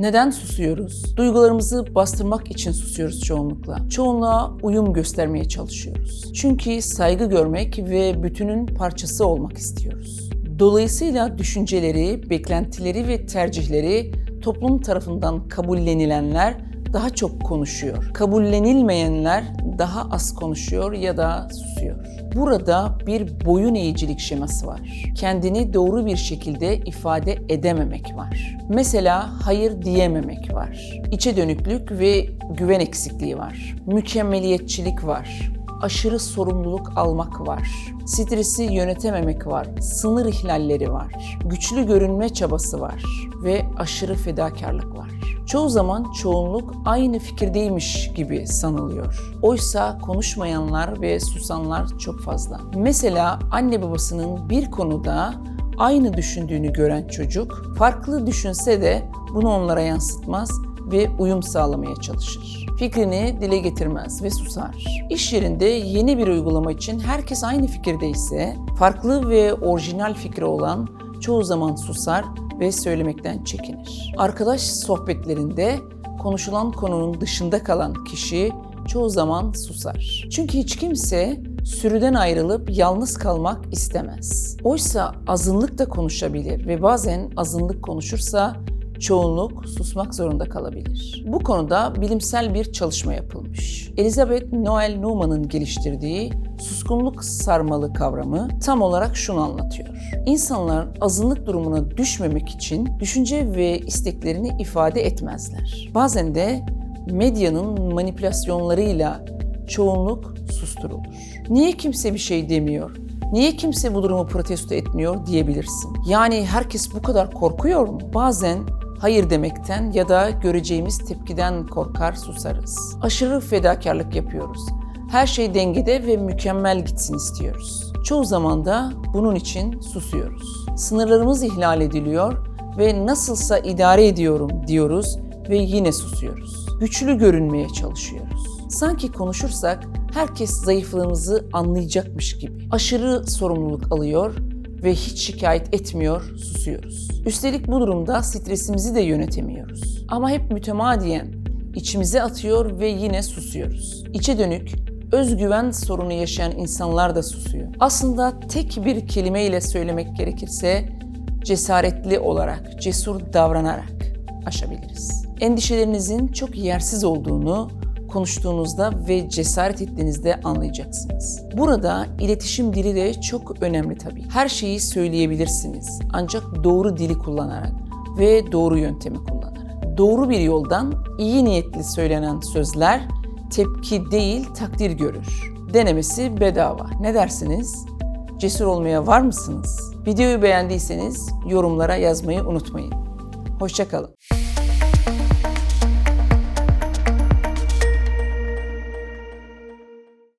Neden susuyoruz? Duygularımızı bastırmak için susuyoruz çoğunlukla. Çoğunluğa uyum göstermeye çalışıyoruz. Çünkü saygı görmek ve bütünün parçası olmak istiyoruz. Dolayısıyla düşünceleri, beklentileri ve tercihleri toplum tarafından kabullenilenler daha çok konuşuyor. Kabullenilmeyenler daha az konuşuyor ya da susuyor. Burada bir boyun eğicilik şeması var. Kendini doğru bir şekilde ifade edememek var. Mesela hayır diyememek var. İçe dönüklük ve güven eksikliği var. Mükemmeliyetçilik var aşırı sorumluluk almak var. Stresi yönetememek var. Sınır ihlalleri var. Güçlü görünme çabası var ve aşırı fedakarlık var. Çoğu zaman çoğunluk aynı fikirdeymiş gibi sanılıyor. Oysa konuşmayanlar ve susanlar çok fazla. Mesela anne babasının bir konuda aynı düşündüğünü gören çocuk farklı düşünse de bunu onlara yansıtmaz ve uyum sağlamaya çalışır. Fikrini dile getirmez ve susar. İş yerinde yeni bir uygulama için herkes aynı fikirdeyse, farklı ve orijinal fikri olan çoğu zaman susar ve söylemekten çekinir. Arkadaş sohbetlerinde konuşulan konunun dışında kalan kişi çoğu zaman susar. Çünkü hiç kimse sürüden ayrılıp yalnız kalmak istemez. Oysa azınlık da konuşabilir ve bazen azınlık konuşursa çoğunluk susmak zorunda kalabilir. Bu konuda bilimsel bir çalışma yapılmış. Elizabeth Noel Newman'ın geliştirdiği suskunluk sarmalı kavramı tam olarak şunu anlatıyor. İnsanlar azınlık durumuna düşmemek için düşünce ve isteklerini ifade etmezler. Bazen de medyanın manipülasyonlarıyla çoğunluk susturulur. Niye kimse bir şey demiyor? Niye kimse bu durumu protesto etmiyor diyebilirsin. Yani herkes bu kadar korkuyor mu? Bazen hayır demekten ya da göreceğimiz tepkiden korkar susarız. Aşırı fedakarlık yapıyoruz. Her şey dengede ve mükemmel gitsin istiyoruz. Çoğu zaman da bunun için susuyoruz. Sınırlarımız ihlal ediliyor ve nasılsa idare ediyorum diyoruz ve yine susuyoruz. Güçlü görünmeye çalışıyoruz. Sanki konuşursak herkes zayıflığımızı anlayacakmış gibi. Aşırı sorumluluk alıyor ve hiç şikayet etmiyor, susuyoruz. Üstelik bu durumda stresimizi de yönetemiyoruz. Ama hep mütemadiyen içimize atıyor ve yine susuyoruz. İçe dönük, özgüven sorunu yaşayan insanlar da susuyor. Aslında tek bir kelimeyle söylemek gerekirse cesaretli olarak, cesur davranarak aşabiliriz. Endişelerinizin çok yersiz olduğunu konuştuğunuzda ve cesaret ettiğinizde anlayacaksınız. Burada iletişim dili de çok önemli tabii. Her şeyi söyleyebilirsiniz ancak doğru dili kullanarak ve doğru yöntemi kullanarak. Doğru bir yoldan iyi niyetli söylenen sözler tepki değil takdir görür. Denemesi bedava. Ne dersiniz? Cesur olmaya var mısınız? Videoyu beğendiyseniz yorumlara yazmayı unutmayın. Hoşçakalın.